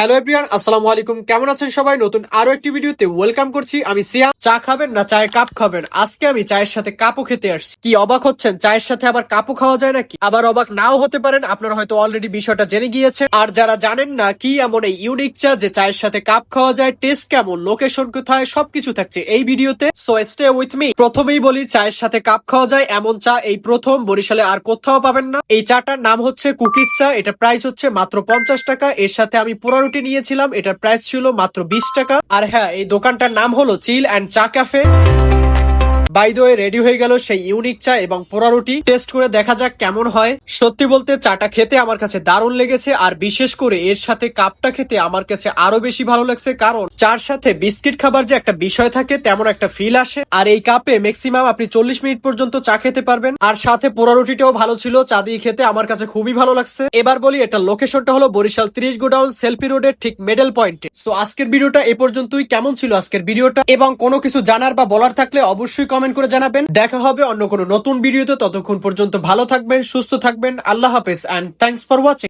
Hello everyone আসসালামু আলাইকুম কেমন আছেন সবাই? নতুন আরও একটি ভিডিওতে ওয়েলকাম করছি। আমি সিয়াম। চা খাবেন না চায়ের কাপ খাবেন? আজকে আমি চায়ের সাথে কাপও খেতে আসছি। কি অবাক হচ্ছেন? চায়ের সাথে আবার কাপও খাওয়া যায় নাকি? আবার অবাক নাও হতে পারেন। আপনারা হয়তো অলরেডি বিষয়টা জেনে গিয়েছেন। আর যারা জানেন না কি এমন এই ইউনিক চা যে চায়ের সাথে কাপ খাওয়া যায় টেস্ট কেমন লোকেশন কোথায়, সবকিছু থাকছে এই ভিডিওতে। সো স্টে উইথ মি প্রথমেই বলি, চায়ের সাথে কাপ খাওয়া যায় এমন চা এই প্রথম। বরিশালে আর কোথাও পাবেন না। এই চাটার নাম হচ্ছে কুকিজ চা। এটা প্রাইস হচ্ছে মাত্র পঞ্চাশ টাকা। এর সাথে আমি পোড়া রুটি নিয়েছিলাম, এটার প্রাইস ছিল মাত্র বিশ টাকা। আর হ্যাঁ এই দোকানটার নাম হলো chill and cha cafe. By the ready হয়ে গেল সেই ইউনিক চা এবং পোড়া রুটি। টেস্ট করে দেখা যাক কেমন হয়। সত্যি বলতে, চাটা খেতে আমার কাছে দারুণ লেগেছে, আর বিশেষ করে এর সাথে কাপটা খেতে আমার কাছে আরও বেশি ভালো লাগছে, কারণ চার সাথে বিস্কিট খাবার যে একটা বিষয় থাকে, তেমন একটা ফিল আসে। আর এই কাপে ম্যাক্সিমাম আপনি চল্লিশ মিনিট পর্যন্ত চা খেতে পারবেন। আর সাথে পোড়া রুটিটাও ভালো ছিল, চা দিয়ে খেতে আমার কাছে খুবই ভালো লাগছে। এবার বলি, এটা লোকেশনটা হলো বরিশাল ত্রিশ গোডাউন, সেলফি রোডের ঠিক মিডল পয়েন্টে সো আজকের ভিডিওটা এ পর্যন্তই। কেমন ছিল আজকের ভিডিওটা এবং কোনো কিছু জানার বা বলার থাকলে অবশ্যই কমেন্ট করে জানাবেন। দেখা হবে অন্য কোনো নতুন ভিডিওতে। ততক্ষণ পর্যন্ত ভালো থাকবেন, সুস্থ থাকবেন। আল্লাহ হাফেজ অ্যান্ড থ্যাংকস ফর ওয়াচিং